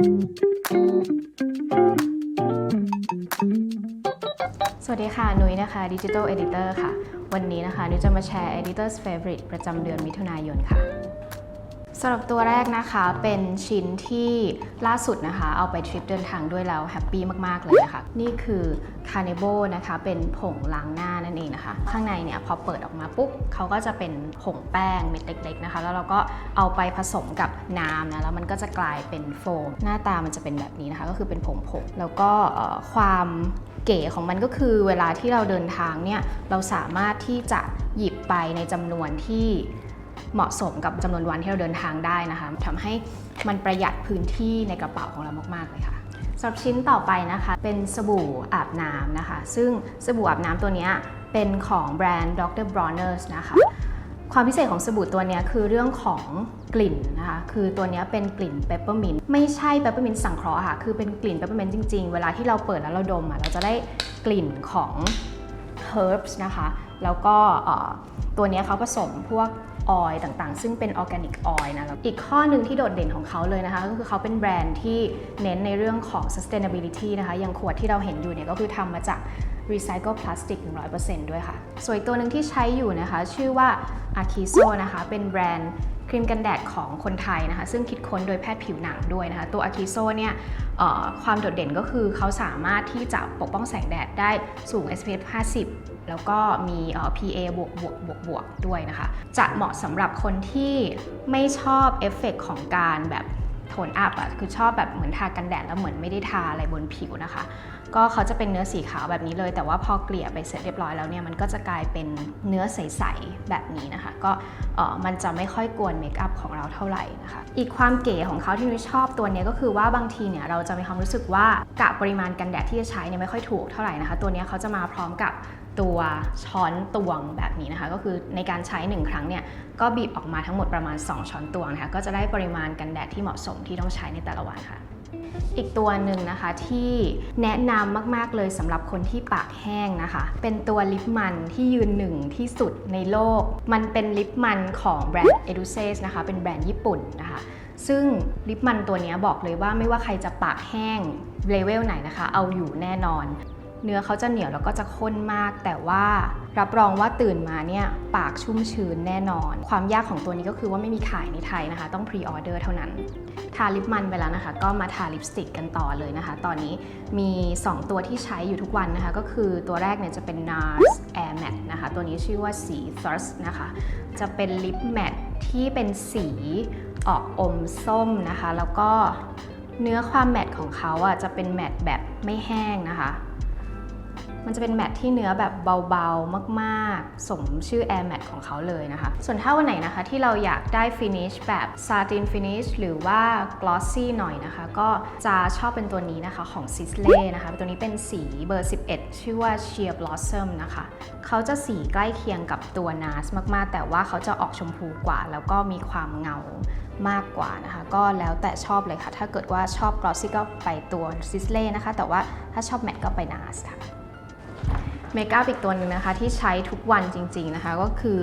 สวัสดีค่ะ นุ้ยนะคะ Digital Editor ค่ะ วันนี้นะคะ นุ้ยจะมาแชร์ Editor's Favorite ประจำเดือนมิถุนายนค่ะ สำหรับตัวแรกนะคะเป็นชิ้นที่ล่าสุดนะคะ เอาไปทริปเดินทางด้วยแล้วแฮปปี้มาก ๆ เลยนะคะ นี่คือ Carnival นะคะเป็นผงล้างหน้านั่นเองนะคะ ข้างในเนี่ยพอเปิดออกมาปุ๊บเขาก็จะเป็นผงแป้งเม็ดเล็ก ๆ นะคะ แล้วเราก็เอาไปผสมกับน้ำนะแล้วมันก็จะกลายเป็นโฟม หน้าตามันจะเป็นแบบนี้นะคะ ก็คือเป็นผงผงแล้วก็ความเก๋ของมันก็คือเวลาที่เราเดินทางเนี่ยเราสามารถที่จะหยิบไปในจำนวนที่ เหมาะสมกับจำนวนวันที่เราเดินทางได้นะคะทำให้มันประหยัดพื้นที่ในกระเป๋าของเรามาก ๆ เลยค่ะสำหรับชิ้นต่อไปนะคะ เป็นสบู่อาบน้ำนะคะ ซึ่งสบู่อาบน้ำตัวนี้เป็นของแบรนด์ Dr. Bronner's นะคะความพิเศษของสบู่ตัวนี้คือเรื่องของกลิ่นนะคะ คือตัวนี้เป็นกลิ่นเปปเปอร์มินต์ไม่ใช่เปปเปอร์มินต์สังเคราะห์ค่ะ คือเป็นกลิ่นเปปเปอร์มินต์จริงๆ เวลาที่เราเปิดแล้วเราดมอะเราจะได้กลิ่นของ herbs นะคะ แล้วก็ตัวนี้เขาผสมพวกออยต่างๆ ซึ่งเป็นออร์แกนิกออยนะอีกข้อหนึ่งที่โดดเด่นของเขาเลยนะคะ ก็คือเขาเป็นแบรนด์ที่เน้นในเรื่องของ sustainability นะคะอย่างขวดที่เราเห็นอยู่เนี่ยก็คือทำมาจาก recycle plastic 100%ด้วยค่ะ ส่วนตัวหนึ่งที่ใช้อยู่นะคะ ชื่อว่า Akiso นะคะ เป็นแบรนด์ ครีมกันแดดของคนไทยนะคะ ซึ่งคิดค้นโดยแพทย์ผิวหนังด้วยนะคะ ตัวอะคิโซเนี่ยความโดดเด่นก็คือเขาสามารถที่จะปกป้องแสงแดดได้สูง SPF 50 แล้วก็มี PA บวกบวกบวกบวกด้วยนะคะ จะเหมาะสำหรับคนที่ไม่ชอบเอฟเฟกต์ของการแบบ โทนอัพอะคือชอบแบบเหมือนทากันแดดแล้วเหมือนไม่ได้ทาอะไรบนผิวนะคะ ก็เขาจะเป็นเนื้อสีขาวแบบนี้เลย แต่ว่าพอเกลี่ยไปเสร็จเรียบร้อยแล้วเนี่ยมันก็จะกลายเป็นเนื้อใสๆแบบนี้นะคะ ก็เอ่อมันจะไม่ค่อยกวนเมคอัพของเราเท่าไหร่นะคะ อีกความเก๋ของเขาที่นุ้ยชอบตัวนี้ก็คือว่าบางทีเนี่ยเราจะมีความรู้สึกว่ากะปริมาณกันแดดที่จะใช้เนี่ยไม่ค่อยถูกเท่าไหร่นะคะ ตัวนี้เขาจะมาพร้อมกับ ตัวช้อนตวงแบบนี้นะคะ ก็คือในการใช้ 1 ครั้งเนี่ยก็บีบออกมาทั้งหมดประมาณ 2 ช้อนตวงนะคะก็จะได้ปริมาณกันแดดที่เหมาะสมที่ต้องใช้ในแต่ละวันค่ะ อีกตัวหนึ่งนะคะที่แนะนำมาก ๆ เลยสำหรับคนที่ปากแห้งนะคะ เป็นตัวลิปมันที่ยืนหนึ่งที่สุดในโลก มันเป็นลิปมันของแบรนด์ e d u c e s นะคะ เป็นแบรนด์ญี่ปุ่นนะคะซึ่งลิปมันตัวนี้บอกเลยว่าไม่ว่าใครจะปากแห้งเลเวลไหนนะคะ เอาอยู่แน่นอน เนื้อเขาจะเหนียวแล้วก็จะข้นมาก แต่ว่ารับรองว่าตื่นมาเนี่ยปากชุ่มชื้นแน่นอน ความยากของตัวนี้ก็คือว่าไม่มีขายในไทยนะคะ ต้องพรีออเดอร์เท่านั้น ทาลิปมันไปแล้วนะคะ ก็มาทาลิปสติกกันต่อเลยนะคะ ตอนนี้มี 2 ตัวที่ใช้อยู่ทุกวันนะคะ ก็คือตัวแรกเนี่ยจะเป็น NARS Air Matte นะคะ ตัวนี้ชื่อว่าสี Thirst นะคะ จะเป็นลิปแมทที่เป็นสีออกอมส้มนะคะ แล้วก็เนื้อความแมทของเขาอะจะเป็นแมทแบบไม่แห้งนะคะ มันจะเป็นแมทที่เนื้อแบบเบาๆ มากๆ สมชื่อ Air Matte ของเขาเลยนะคะ ส่วนถ้าวันไหนนะคะที่เราอยากได้ finish แบบ satin finish หรือว่า glossy หน่อยนะคะ ก็จะชอบเป็นตัวนี้นะคะของ s i s l e นะคะ ตัวนี้เป็นสีเบอร์ 11 ชื่อว่า Sheer Blossom นะคะ เขาจะสีใกล้เคียงกับตัว NARS มากๆ แต่ว่าเขาจะออกชมพูกว่า แล้วก็มีความเงามากกว่านะคะ ก็แล้วแต่ชอบเลยค่ะ ถ้าเกิดว่าชอบ glossy ก็ไปตัว s i s l e นะคะ แต่ว่าถ้าชอบ matte ก็ไป NARS ค่ะ เมคอัพอีกตัวหนึ่งนะคะที่ใช้ทุกวันจริงๆนะคะก็คือ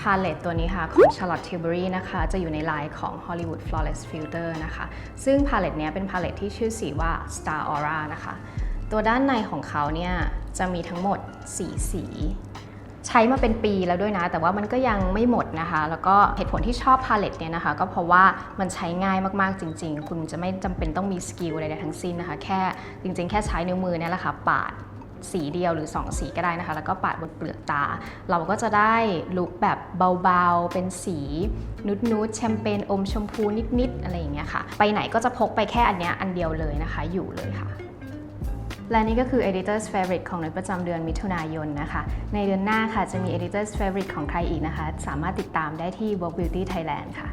พาเลตตัวนี้ค่ะของ Charlotte Tilbury นะคะจะอยู่ในไลน์ของ Hollywood Flawless Filter นะคะซึ่งพาเลตเนี้ยเป็นพาเลตที่ชื่อสีว่า Star Aura นะคะตัวด้านในของเขาเนี่ยจะมีทั้งหมด 4 สี ใช้มาเป็นปีแล้วด้วยนะ แต่ว่ามันก็ยังไม่หมดนะคะ แล้วก็เหตุผลที่ชอบพาเลตเนี่ยนะคะ ก็เพราะว่ามันใช้ง่ายมากๆจริง ๆ คุณจะไม่จำเป็นต้องมีสกิลอะไรทั้งสิ้นนะคะ แค่จริง ๆ แค่ใช้นิ้วมือเนี่ยแหละค่ะปาด สีเดียวหรือ 2 สีก็ได้นะคะ แล้วก็ปาดบนเปลือกตา เราก็จะได้ลุคแบบเบาๆ เป็นสีนุดๆแชมเปญอมชมพูนิดๆ อะไรอย่างเงี้ยค่ะ ไปไหนก็จะพกไปแค่อันเนี้ยอันเดียวเลยนะคะ อยู่เลยค่ะและนี่ก็คือ Editor's Favorite ของในประจำเดือนมิถุนายนนะคะ ในเดือนหน้าค่ะจะมี Editor's Favorite ของใครอีกนะคะ สามารถติดตามได้ที่ Vogue Beauty Thailand ค่ะ